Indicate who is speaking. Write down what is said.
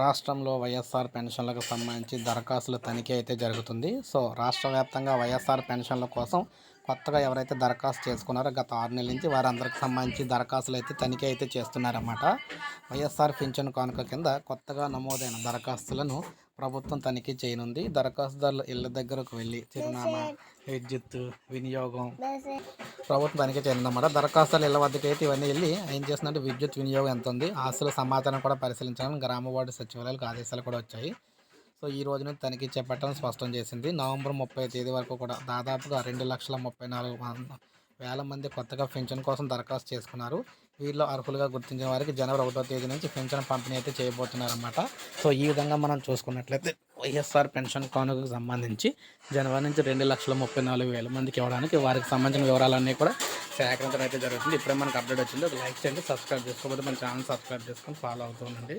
Speaker 1: రాష్ట్రంలో వైఎస్ఆర్ పెన్షన్లకు సంబంధించి దరఖాస్తుల తనిఖీ అయితే జరుగుతుంది. సో రాష్ట్ర వ్యాప్తంగా వైఎస్ఆర్ పెన్షన్ల కోసం కొత్తగా ఎవరైతే దరఖాస్తు చేసుకున్నారో గత ఆరు నెలల నుంచి వారందరికి సంబంధించి దరఖాస్తులు అయితే తనిఖీ అయితే చేస్తున్నారన్నమాట. వైఎస్ఆర్ పింఛన్ కానుక కింద కొత్తగా నమోదైన దరఖాస్తులను ప్రభుత్వం తనిఖీ చేయనుంది. దరఖాస్తుదారులు ఇళ్ళ దగ్గరకు వెళ్ళి చిరునామా విద్యుత్ వినియోగం ప్రభుత్వం తనిఖీ చేయనుందన్నమాట. దరఖాస్తులు ఇళ్ళ వద్దకు అయితే ఇవన్నీ వెళ్ళి ఏం చేస్తుందంటే విద్యుత్ వినియోగం ఎంత ఉంది ఆస్తుల సమాచారం కూడా పరిశీలించాలని గ్రామ వార్డు సచివాలయాలకు ఆదేశాలు కూడా వచ్చాయి. సో ఈ రోజున తనిఖీ చేపట్టడం స్పష్టం చేసింది. నవంబర్ ముప్పై తేదీ వరకు కూడా దాదాపుగా రెండు లక్షల ముప్పై నాలుగు వేల మంది కొత్తగా పెన్షన్ కోసం దరఖాస్తు చేసుకున్నారు. వీరిలో అర్హులుగా గుర్తించిన వారికి జనవరి ఒకటో తేదీ నుంచి పెన్షన్ పంపిణీ అయితే చేయబోతున్నారన్నమాట. సో ఈ విధంగా మనం చూసుకున్నట్లయితే వైఎస్ఆర్ పెన్షన్ కానుకకు సంబంధించి జనవరి నుంచి రెండు లక్షల ముప్పై నాలుగు వేల మందికి ఇవ్వడానికి వారికి సంబంధించిన వివరాలన్నీ కూడా సేకరించడం అయితే జరుగుతుంది. ఇప్పుడే మనకు అప్డేట్ వచ్చింది. లైక్ చేయండి సబ్స్క్రైబ్ చేసుకోకపోతే మన ఛానల్ సబ్స్క్రైబ్ చేసుకొని ఫాలో అవుతూ ఉండండి.